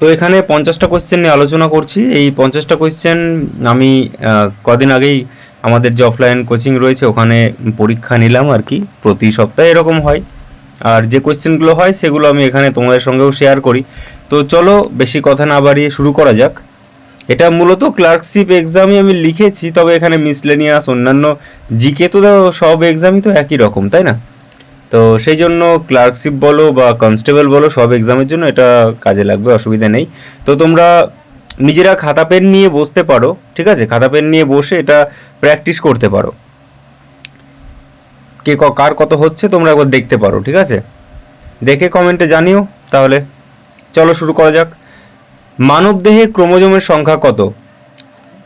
তো এখানে পঞ্চাশটা কোয়েশ্চেন নিয়ে আলোচনা করছি। এই পঞ্চাশটা কোয়েশ্চেন আমি কদিন আগেই আমাদের যে অফলাইন কোচিং রয়েছে, ওখানে পরীক্ষা নিলাম আর কি। প্রতি সপ্তাহে এরকম হয়। আর যে কোয়েশ্চেনগুলো হয়, সেগুলো আমি এখানে তোমাদের সঙ্গেও শেয়ার করি। তো চলো, বেশি কথা না বাড়িয়ে শুরু করা যাক। এটা মূলত ক্লার্কশিপ এক্সামই আমি লিখেছি, তবে এখানে মিসলেনিয়াস অন্যান্য জিকে তো সব এক্সামই তো একই রকম, তাই না? তো সেই জন্য ক্লার্কশিপ বলো বা কনস্টেবল বলো, সব এক্সামের জন্য এটা কাজে লাগবে, অসুবিধা নেই। তো তোমরা নিজেরা খাতা পেন নিয়ে বসতে পারো, ঠিক আছে? খাতা পেন নিয়ে বসে এটা প্র্যাকটিস করতে পারো। কে কার কত হচ্ছে তোমরা একবার দেখতে পারো, ঠিক আছে? দেখে কমেন্টে জানিও তাহলে। চলো শুরু করা যাক। মানব দেহে ক্রোমোজোমের সংখ্যা কত?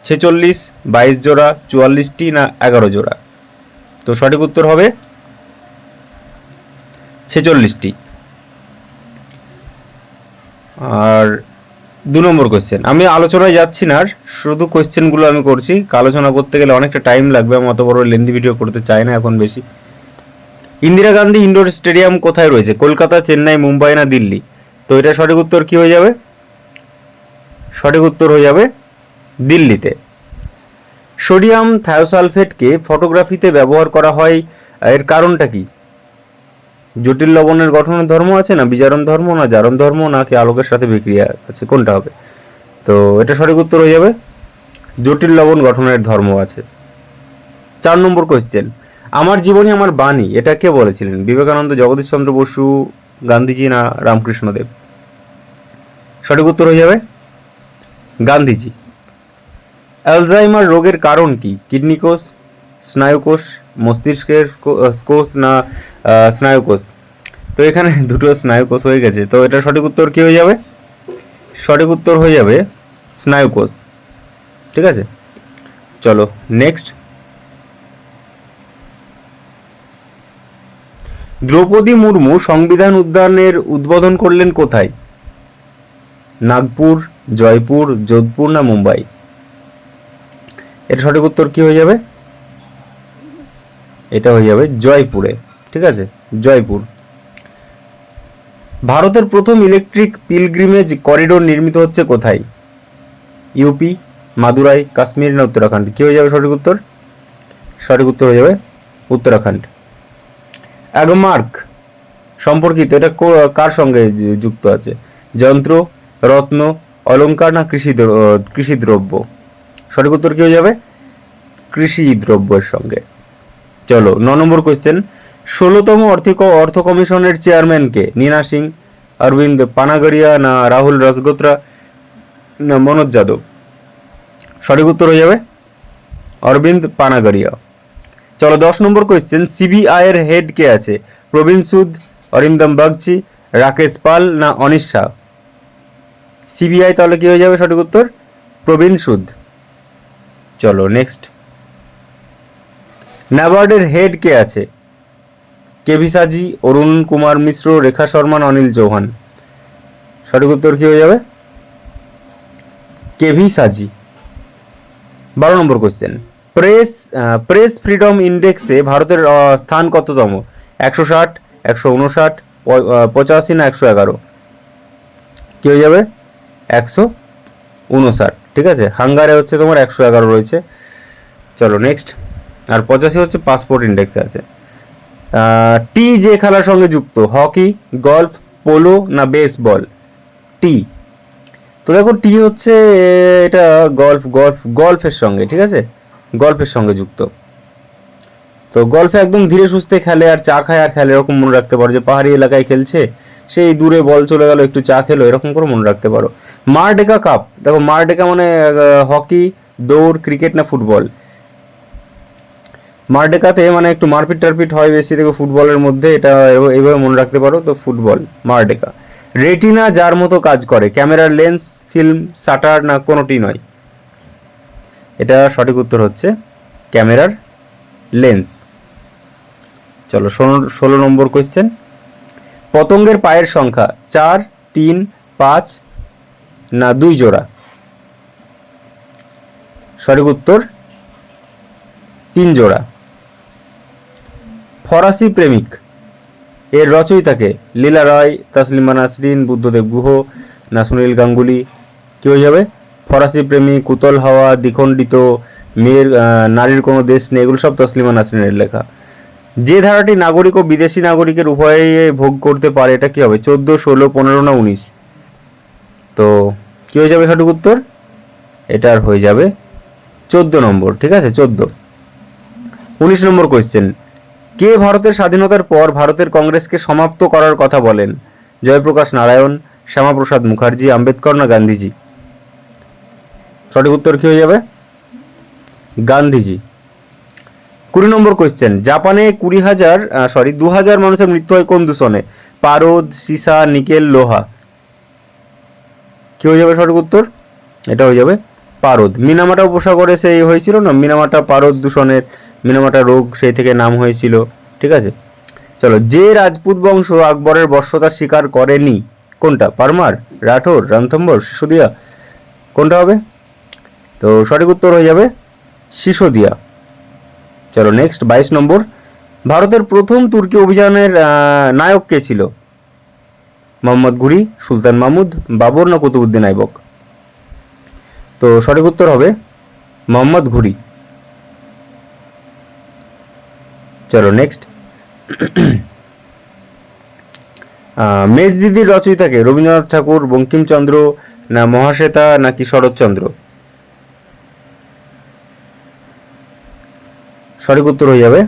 ছেচল্লিশ, বাইশ জোড়া, চুয়াল্লিশটি না এগারো জোড়া? তো সঠিক উত্তর হবে ছেচল্লিশটি। আর দু নম্বর কোয়েশ্চেন আমি আলোচনায় যাচ্ছি না আর, শুধু কোয়েশ্চেনগুলো আমি করছি। আলোচনা করতে গেলে অনেকটা টাইম লাগবে, আমি অত বড় লেন্দি ভিডিও করতে চাই না এখন বেশি। ইন্দিরা গান্ধী ইনডোর স্টেডিয়াম কোথায় রয়েছে? কলকাতা, চেন্নাই, মুম্বাই না দিল্লি? তো এটা সঠিক উত্তর কি হয়ে যাবে? সঠিক উত্তর হয়ে যাবে দিল্লিতে। সোডিয়াম থায়োসালফেটকে ফটোগ্রাফিতে ব্যবহার করা হয়, এর কারণটা কি? জটিল লবণের গঠনের ধর্ম আছে না? বিজারণ ধর্ম না জারণ ধর্ম নাকি আলোকের সাথে বিক্রিয়া আছে? কোনটা হবে? তো এটা সঠিক উত্তর হয়ে যাবে। জটিল লবণ গঠনের ধর্ম আছে। চার নম্বর কোয়েশ্চেন আমার জীবনী আমার বাণী, এটা কে বলেছিলেন? বিবেকানন্দ, জগদীশচন্দ্র বসু, গান্ধীজি না রামকৃষ্ণদেব? সঠিক উত্তর হয়ে যাবে? গান্ধীজি। অ্যালজাইমার রোগের কারণ কি? কিডনি কোষ স্নায়ুকোষ মস্তিষ্কের কোষ না স্নায়ুকোষ তো এখানে দুটো স্নায়ুকোষ হয়ে গেছে। তো এটা সঠিক উত্তর কি হয়ে যাবে? সঠিক উত্তর হয়ে যাবে স্নায়ুকোষ ঠিক আছে? চলো নেক্সট দ্রৌপদী মুর্মু সংবিধান উদ্যানের উদ্বোধন করলেন কোথায়? নাগপুর, জয়পুর, যোধপুর না মুম্বাই? এর সঠিক উত্তর কি হয়ে যাবে? এটা হয়ে যাবে জয়পুরে, ঠিক আছে? জয়পুর। ভারতের প্রথম ইলেকট্রিক পিলগ্রিমেজ করিডোর নির্মিত হচ্ছে কোথায়? ইউপি মাদুরাই কাশ্মীর না উত্তরাখণ্ড? কি হয়ে যাবে সঠিক উত্তর? সঠিক উত্তর হয়ে যাবে উত্তরাখণ্ড। অ্যাগমার্ক সম্পর্কিত, এটা কার সঙ্গে যুক্ত আছে? যন্ত্র, রত্ন অলংকার না কৃষি কৃষি দ্রব্য? সঠিক উত্তর কি হয়ে যাবে? কৃষি দ্রব্যের সঙ্গে। চলো, ন নম্বর কোয়েশ্চেন ষোলোতম অর্থিক অর্থ কমিশনের চেয়ারম্যান কে নীনা সিং, অরবিন্দ পানাগড়িয়া না রাহুল রাজগোত্রা না মনোজ যাদব? সঠিক উত্তর হয়ে যাবে? অরবিন্দ পানাগড়িয়া। চলো, দশ নম্বর কোয়েশ্চেন সিবিআই এর হেড কে আছে? প্রবীণ সুদ, অরিন্দম বাগচি, রাকেশ পাল না অনিশ শাহ? সিবিআই তাহলে কি হয়ে যাবে সঠিক উত্তর? প্রবীণ সুদ। চলো নেক্সট ন্যাবার্ডের হেড কে আছে? কেভি সাজি, অরুণ কুমার মিশ্র, রেখা শর্মা, অনিল চৌহান। সঠিক উত্তর কি হয়ে যাবে? কেভি সাজি। বারো নম্বর কোশ্চেন প্রেস প্রেস ফ্রিডম ইন্ডেক্সে ভারতের স্থান কততম? একশো ষাট, একশো উনষাট পঁচাশি না একশো এগারো? কী হয়ে যাবে? একশো উনষাট ঠিক আছে? হাঙ্গারে হচ্ছে তোমার একশো এগারো রয়েছে। চলো নেক্সট আর পঁচাশি হচ্ছে পাসপোর্ট ইন্ডেক্সে আছে। টি যে খেলার সঙ্গে যুক্ত, হকি গলফ পোলো না বেসবল টি তো দেখো টি হচ্ছে, এটা গল্ফ গল্ফ গল্ফের সঙ্গে, ঠিক আছে? গল্ফের সঙ্গে যুক্ত। তো গল্ফে একদম ধীরে সুস্থে খেলে, আর চা খায়, আর খেলে, এরকম মনে রাখতে পারো যে পাহাড়ি এলাকায় খেলছে, সেই দূরে বল চলে গেল, একটু চা খেলো, এরকম করে মনে রাখতে পারো। মারডেকা কাপ, দেখো মারডেকা মানে হকি, দৌড়, ক্রিকেট না ফুটবল? মারডেকাতে মানে একটু মারপিট টারপিট হয় বেশি দেখো ফুটবলের মধ্যে, এটা এইভাবে মনে রাখতে পারো, তো ফুটবল, মারডেকা। রেটিনা যার মতো কাজ করে, ক্যামেরার লেন্স, ফিল্ম, শাটার না কোনোটি নয়। এটা সঠিক উত্তর হচ্ছে ক্যামেরার লেন্স। চলো ষোলো নম্বর কোয়েশ্চেন পতঙ্গের পায়ের সংখ্যা, চার, তিন, পাঁচ, না দুই জোড়া? সঠিক উত্তর, তিন জোড়া। ফরাসি প্রেমিক। এর রচয়িতাকে লীলা রায়, তাসলিমা নাসরিন বুদ্ধদেব গুহ না সুনীল গাঙ্গুলি। কি হয়ে যাবে? ফরাসি প্রেমিক কুতল হাওয়া, দ্বিখণ্ডিত, মেয়ের নারীর কোনো দেশ নেই, এগুলো সব তসলিমা নাসরিনের লেখা। যে ধারাটি নাগরিক ও বিদেশি নাগরিকের উভয়ে ভোগ করতে পারে, এটা কি হবে? চোদ্দ, ষোলো, পনেরো না উনিশ? তো কি হয়ে যাবে সঠিক উত্তর? এটার হয়ে যাবে চোদ্দ নম্বর, ঠিক আছে? চোদ্দ। উনিশ নম্বর কোয়েশ্চেন কে ভারতের স্বাধীনতার পর ভারতের কংগ্রেসকে সমাপ্ত করার কথা বলেন? জয়প্রকাশ নারায়ণ, শ্যামাপ্রসাদ মুখার্জি, আম্বেদকর না গান্ধীজি? সঠিক উত্তর কি হয়ে যাবে? গান্ধীজি। কুড়ি নম্বর কোয়েশ্চেন জাপানে কুড়ি হাজার সরি দু হাজার মানুষের মৃত্যু হয় কোন দূষণে? পারদ, সীসা, নিকেল, লোহা। কি হয়ে যাবে সঠিক উত্তর? এটা হয়ে যাবে পারদ। মিনামাটা উপসাগরে সেই হয়েছিল না? মিনামাটা পারদ দূষণের মিনামাটা রোগ সেই থেকে নাম হয়েছিল, ঠিক আছে? চলো, যে রাজপুত বংশ আকবরের বর্ষতা স্বীকার করেনি, কোনটা? পারমার, রাঠোর, রণথম্বর শিশুদিয়া কোনটা হবে? তো সঠিক উত্তর হয়ে যাবে সিসোদিয়া। চলো নেক্সট বাইশ নম্বর। ভারতের প্রথম তুর্কি অভিযানের নায়ক কে ছিল? মোহাম্মদ ঘুরি, সুলতান মাহমুদ, বাবর না কুতুবুদ্দিন আইবক? তো সঠিক উত্তর হবে মোহাম্মদ ঘুরি। চলো নেক্সট মেজদিদির রচয়িতাকে রবীন্দ্রনাথ ঠাকুর, বঙ্কিমচন্দ্র, না মহাশ্বেতা, নাকি শরৎচন্দ্র? সঠিক উত্তর হয়ে যাবে।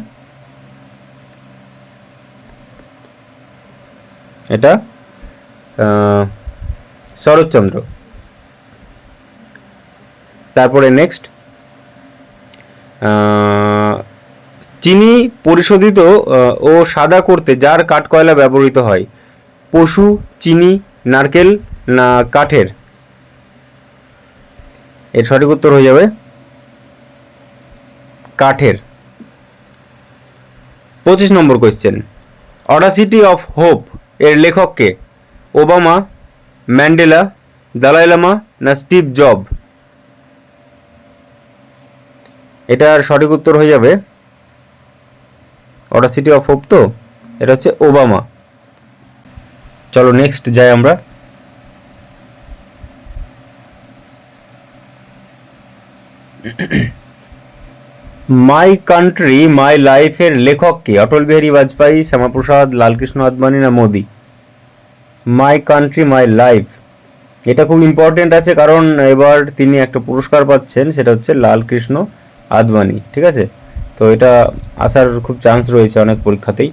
এটা শরৎচন্দ্র। তারপরে নেক্সট চিনি পরিশোধিত ও সাদা করতে যার কাঠকয়লা ব্যবহৃত হয়, পশু, চিনি, নারকেল না কাঠের? এর সঠিক উত্তর হয়ে যাবে কাঠের। পঁচিশ নম্বর কোয়েশ্চেন অডাসিটি অফ হোপ এর লেখককে ওবামা, ম্যান্ডেলা দালাই লামা না স্টিভ জব? এটার সঠিক উত্তর হয়ে যাবে অডাসিটি অফ হোপ তো? এটা হচ্ছে ওবামা চলো নেক্সট যাই আমরা। মাই কান্ট্রি মাই লাইফের লেখক কে? অটল বিহারী বাজপেয়ী, শ্যামাপ্রসাদ, লালকৃষ্ণ আদবানি না Modi? My country my life এটা খুব ইম্পর্টেন্ট আছে কারণ এবার তিনি একটা পুরস্কার পাচ্ছেন, সেটা হচ্ছে লালকৃষ্ণ আদবানি, ঠিক আছে? তো এটা আসার খুব চান্স রয়েছে অনেক পরীক্ষাতেই।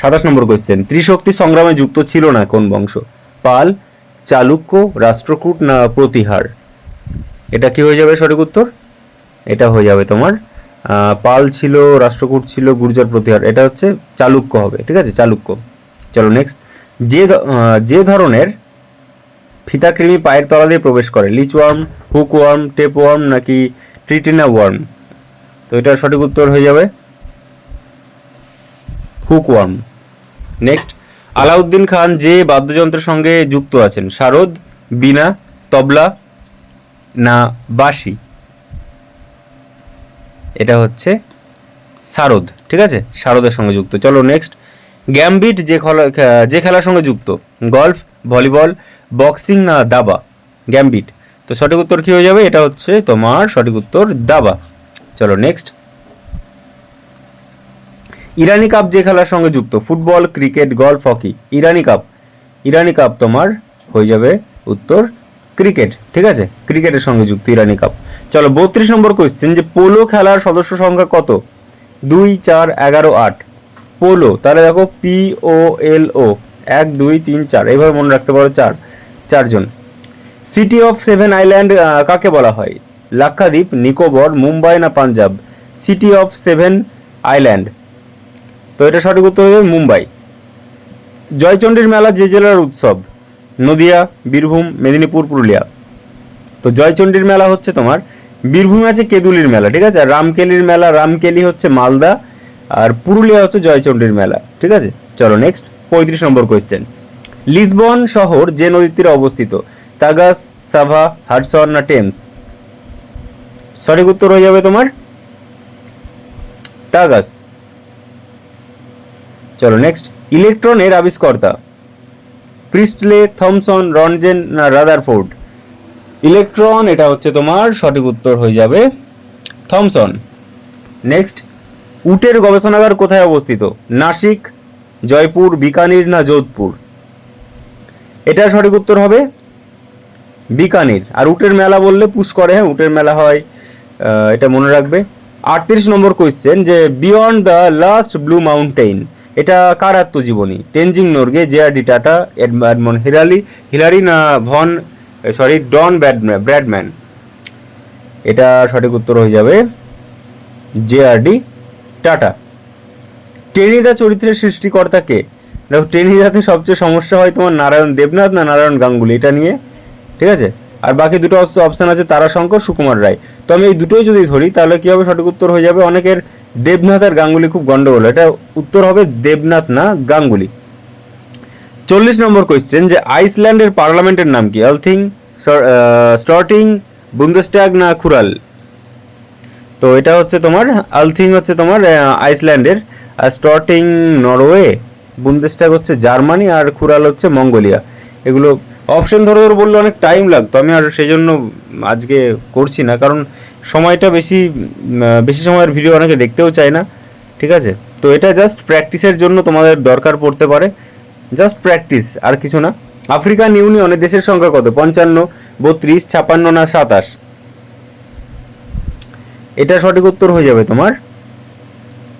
সাতাশ নম্বর কোয়েশ্চেন ত্রিশক্তি সংগ্রামে যুক্ত ছিল না কোন বংশ? পাল, চালুক্য, রাষ্ট্রকূট না প্রতিহার? এটা কি হয়ে যাবে সঠিক উত্তর? এটা হয়ে যাবে তোমার পাল ছিল, রাষ্ট্রকূট ছিল, গুর্জর প্রতিহার, এটা হচ্ছে চালুক্য হবে, ঠিক আছে? চালুক্য। চলো নেক্সট যে যে ধরনের ফিতাকৃমি পায়ের তলা দিয়ে প্রবেশ করে লিচওয়ার্ম হুকওয়ার্ম, টেপওয়ার্ম নাকি ট্রিটিনা ওয়ার্ম তো এটার সঠিক উত্তর হয়ে যাবে হুকওয়ার্ম নেক্সট আলাউদ্দিন খান যে বাদ্যযন্ত্রের সঙ্গে যুক্ত আছেন, শারদ, বীণা, তবলা না বাঁশি? এটা হচ্ছে শারদ, ঠিক আছে? শারদের সঙ্গে যুক্ত। চলো নেক্সট গ্যামবিট যে খেলা, যে খেলার সঙ্গে যুক্ত, গলফ, ভলিবল, বক্সিং না দাবা? গ্যামবিট। তো সঠিক উত্তর কি হয়ে যাবে? এটা হচ্ছে তোমার সঠিক উত্তর দাবা। চলো নেক্সট ইরানি কাপ যে খেলার সঙ্গে যুক্ত, football, cricket, golf, hockey. Irani cup. Irani cup তোমার হয়ে যাবে উত্তর ক্রিকেট, ঠিক আছে? ক্রিকেটের সঙ্গে যুক্ত ইরানি কাপ। চলো বত্রিশ নম্বর কোয়েশ্চেন যে পোলো খেলার সদস্য সংখ্যা কত? দুই, চার, এগারো, আট। পোলো, তাহলে দেখো পি ও এল ও। এক, দুই, তিন, চার, এইভাবে মনে রাখতে পারো, চার। চারজন। সিটি অফ সেভেন আইল্যান্ড কাকে বলা হয়? লাক্ষাদ্বীপ, নিকোবর, মুম্বাই না Punjab? City of seven island তো এটা সঠিক উত্তর যাবে মুম্বাই। জয়চণ্ডীর মেলা যে জেলার উৎসব? নদিয়া, বীরভূম, মেদিনীপুর, পুরুলিয়া। তো জয়চণ্ডীর মেলা হচ্ছে তোমার, বীরভূমে আছে কেদুলির মেলা, ঠিক আছে? আর রামকেলির মেলা, রামকেলি হচ্ছে মালদা, আর পুরুলিয়া হচ্ছে জয়চণ্ডীর মেলা, ঠিক আছে? চলো নেক্সট পঁয়ত্রিশ নম্বর কোয়েশ্চেন লিসবন শহর যে নদীর তীরে অবস্থিত, তাগাস, সাভা হাডসন না টেমস? সঠিক উত্তর হয়ে যাবে তোমার? তাগাস। চলো নেক্সট ইলেকট্রনের আবিষ্কর্তা। প্রিস্টলে থমসন, রনজেন, না রাদারফোর্ড। ইলেকট্রন, এটা হচ্ছে তোমার, সঠিক উত্তর হয়ে যাবে থমসন। নেক্সট উটের গবেষণাগার কোথায় অবস্থিত? নাসিক, জয়পুর, বিকানির, না যোধপুর? এটা সঠিক উত্তর হবে বিকানির। আর উটের মেলা বললে পুশ করে হ্যাঁ উটের মেলা হয়। এটা মনে রাখবে। আটত্রিশ নম্বর কোয়েশ্চেন যে beyond the last blue mountain এটা কার আত্মজীবনী? Tenzing Norgay, J R D Tata Edmund হিরালি Hillary না ভন সরি ডন ব্যাডম্যান ব্র্যাডম্যান? এটা সঠিক উত্তর হয়ে যাবে J R D Tata. Tenida চরিত্রের সৃষ্টিকর্তাকে দেখো, টেনিদাতে সবচেয়ে সমস্যা হয় তোমার নারায়ণ দেবনাথ না নারায়ণ গাঙ্গুলি, এটা নিয়ে, ঠিক আছে? আর বাকি দুটো অপশান আছে তারাশঙ্কর, সুকুমার রায়। তো আমি এই দুটোই যদি ধরি, তাহলে কি হবে? সঠিক উত্তর হয়ে যাবে অনেকের দেবনাথ আর গাঙ্গুলি খুব গন্ডগোল। এটা উত্তর হবে দেবনাথ, না গাঙ্গুলি। চল্লিশ নম্বর কোয়েশ্চেন যে আইসল্যান্ডের পার্লামেন্টের নাম কি? আলথিং স্টর্টিং বুন্দেস্ট্যাগ না খুরাল? তো এটা হচ্ছে তোমার, আলথিং হচ্ছে তোমার আইসল্যান্ডের। আর স্টর্টিং, নরওয়ে বুন্দেস্ট্যাগ হচ্ছে জার্মানি, আর খুরাল হচ্ছে মঙ্গোলিয়া। এগুলো অপশন ধরে ধরে বললে অনেক টাইম লাগতো। আমি আর সেই জন্য আজকে করছি না, কারণ সময়টা বেশি বেশি সময়ের ভিডিও অনেকে দেখতেও চায় না, ঠিক আছে? তো এটা জাস্ট প্র্যাকটিসের জন্য তোমাদের দরকার পড়তে পারে। জাস্ট প্র্যাকটিস আর কিছু না। আফ্রিকান ইউনিয়নে দেশের সংখ্যা কত? পঞ্চান্ন, বত্রিশ, ছাপান্ন না সাতাশ? এটা সঠিক উত্তর হয়ে যাবে তোমার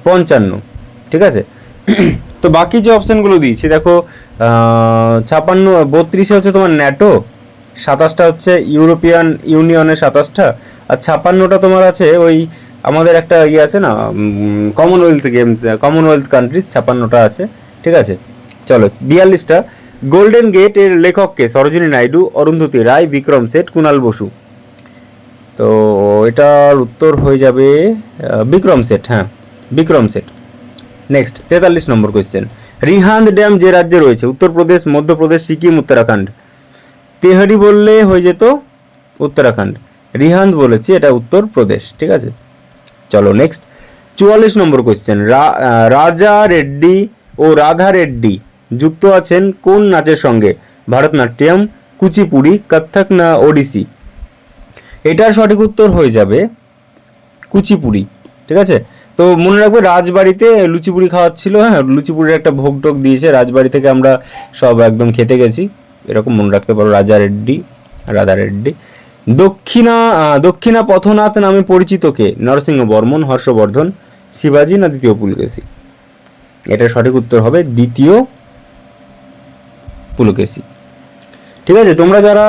পঞ্চান্ন, ঠিক আছে? তো বাকি যে অপশানগুলো দিয়েছি, দেখো ছাপান্ন, বত্রিশে হচ্ছে তোমার ন্যাটো সাতাশটা হচ্ছে ইউরোপিয়ান ইউনিয়নের সাতাশটা, আর ছাপান্নটা তোমার আছে ওই আমাদের একটা ইয়ে আছে না কমনওয়েলথ গেমস কমনওয়েলথ কান্ট্রিজ ছাপান্নটা আছে, ঠিক আছে? চলো, বিয়াল্লিশটা গোল্ডেন গেটের লেখককে সরোজিনী নাইডু, অরুন্ধতী রায়, বিক্রম সেট কুনাল বসু। তো এটার উত্তর হয়ে যাবে বিক্রম সেট হ্যাঁ বিক্রম সেট নেক্সট তেতাল্লিশ নম্বর কোয়েশ্চেন রিহান্দ ড্যাম যে রাজ্যে রয়েছে, উত্তরপ্রদেশ, মধ্যপ্রদেশ, সিকিম, উত্তরাখণ্ড? তেহারি বললে হয়ে যেত উত্তরাখণ্ড। রিহান্দ বলেছি, এটা উত্তরপ্রদেশ, ঠিক আছে? চলো নেক্সট চুয়াল্লিশ নম্বর কোয়েশ্চেন রাজা রেড্ডি ও রাধা রেড্ডি যুক্ত আছেন কোন নাচের সঙ্গে? ভারতনাট্যম, কুচিপুড়ি, কত্থক না ওডিসি এটার সঠিক উত্তর হয়ে যাবে কুচিপুড়ি, ঠিক আছে? তো মনে রাখবে রাজবাড়িতে লুচিপুরি খাওয়াচ্ছিল হ্যাঁ লুচিপুরির একটা ভোগ টোগ দিয়েছে, রাজবাড়ি থেকে আমরা সব একদম খেতে গেছি। এরকম মনে রাখতে পারো, রাজা রেড্ডি, রাধা রেড্ডি। দক্ষিণা দক্ষিণা পথনাথ নামে পরিচিত কে? নরসিংহ বর্মন, হর্ষবর্ধন, শিবাজি না দ্বিতীয় পুলকেশী? এটার সঠিক উত্তর হবে দ্বিতীয় পুলকেশী। ঠিক আছে, তোমরা যারা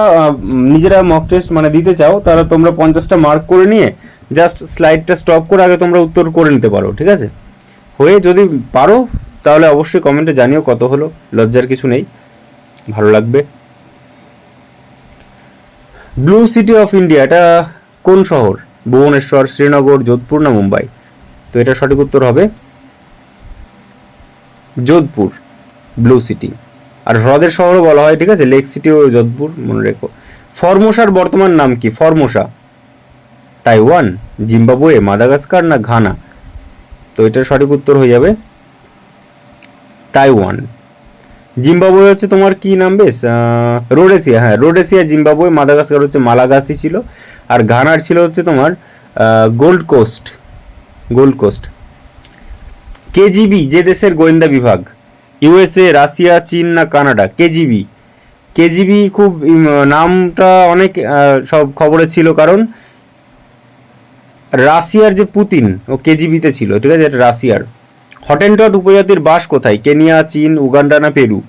নিজেরা মক টেস্ট মানে দিতে চাও, তারা তোমরা পঞ্চাশটা মার্ক করে নিয়ে জাস্ট স্লাইডটা স্টপ করে আগে তোমরা উত্তর করে নিতে পারো, ঠিক আছে? হয়ে যদি পারো, তাহলে অবশ্যই কমেন্টে জানিও কত হলো, লজ্জার কিছু নেই, ভালো লাগবে। ব্লু সিটি অফ ইন্ডিয়া এটা কোন শহর? ভুবনেশ্বর, শ্রীনগর, যোধপুর না মুম্বাই? তো এটা সঠিক উত্তর হবে, যোধপুর ব্লু সিটি আর হ্রদের শহরও বলা হয় ঠিক আছে? লেক সিটি ও যোধপুর মনে রেখো। ফরমোসার বর্তমান নাম কি? ফরমোসা। তাইওয়ান জিম্বাবুয়ে মাদাগাস্কার না ঘানা? তো এটার সঠিক উত্তর হয়ে যাবে তাইওয়ান। জিম্বাবুয়ে হচ্ছে তোমার কি নাম বেশ? আহ, রোডেসিয়া হ্যাঁ রোডেসিয়া জিম্বাবুয়ে মাদাগাস্কার হচ্ছে মালাগাসি ছিল। আর ঘানার ছিল হচ্ছে তোমার gold coast gold coast. KGB যে দেশের গোয়েন্দা বিভাগ। ইউএসএ, রাশিয়া, চীন না কানাডা? কেজিবি। কেজিবি খুব নামটা অনেক সব খবরে ছিল কারণ রাশিয়ার যে পুতিন, ও কেজিবিতে ছিল, ঠিক আছে? রাশিয়ার। হটেনটট উপজাতির বাস কোথায়? কেনিয়া, চীন, উগান্ডা না পেরু?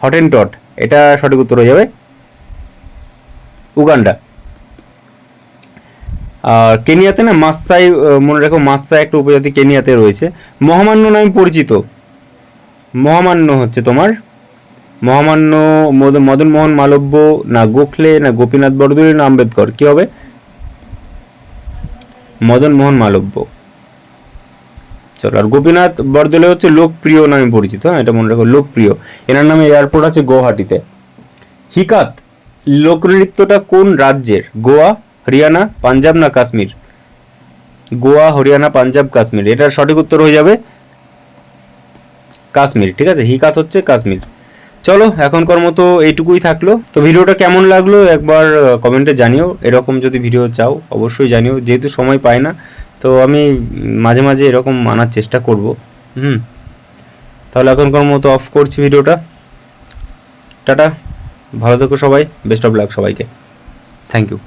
হটেনটট, এটা সঠিক উত্তর হয়ে যাবে। উগান্ডা। আর কেনিয়াতে না মাসাই মনে রাখো মাসাই একটা উপজাতি কেনিয়াতে রয়েছে। মহামান্য নামে পরিচিত। মহামান্য হচ্ছে তোমার? মহামান্য মদ- মদন মোহন মালব্য, না গোখলে, না গোপীনাথ বরদলৈ না আম্বেদকর, কি হবে? মদন মোহন মালব্য। চলো, আর গোপীনাথ বরদলৈ হচ্ছে লোকপ্রিয় নামে পরিচিত হ্যাঁ এটা মনে রাখো, লোকপ্রিয়। এনার নামে এয়ারপোর্ট আছে গুয়াহাটিতে। হিকাত, লোকনৃত্যটা কোন রাজ্যের? গোয়া, হরিয়ানা, পাঞ্জাব, না কাশ্মীর? গোয়া, হরিয়ানা, পাঞ্জাব, কাশ্মীর। এটার সঠিক উত্তর হয়ে যাবে কাশ্মীর, ঠিক আছে? হিকাত হচ্ছে কাশ্মীর। চলো, এখনকার মতো এইটুকুই থাকল। তো ভিডিওটা কেমন লাগল একবার কমেন্টে জানিও। এরকম যদি ভিডিও চাও, অবশ্যই জানিও। যেহেতু সময় পাই না, তো আমি মাঝে মাঝে এরকম আনার চেষ্টা করব। হুম। তাহলে এখনকার মতো অফ করছি ভিডিওটা। টাটা। ভালো থেকো সবাই। বেস্ট অফ লাক সবাইকে। Thank you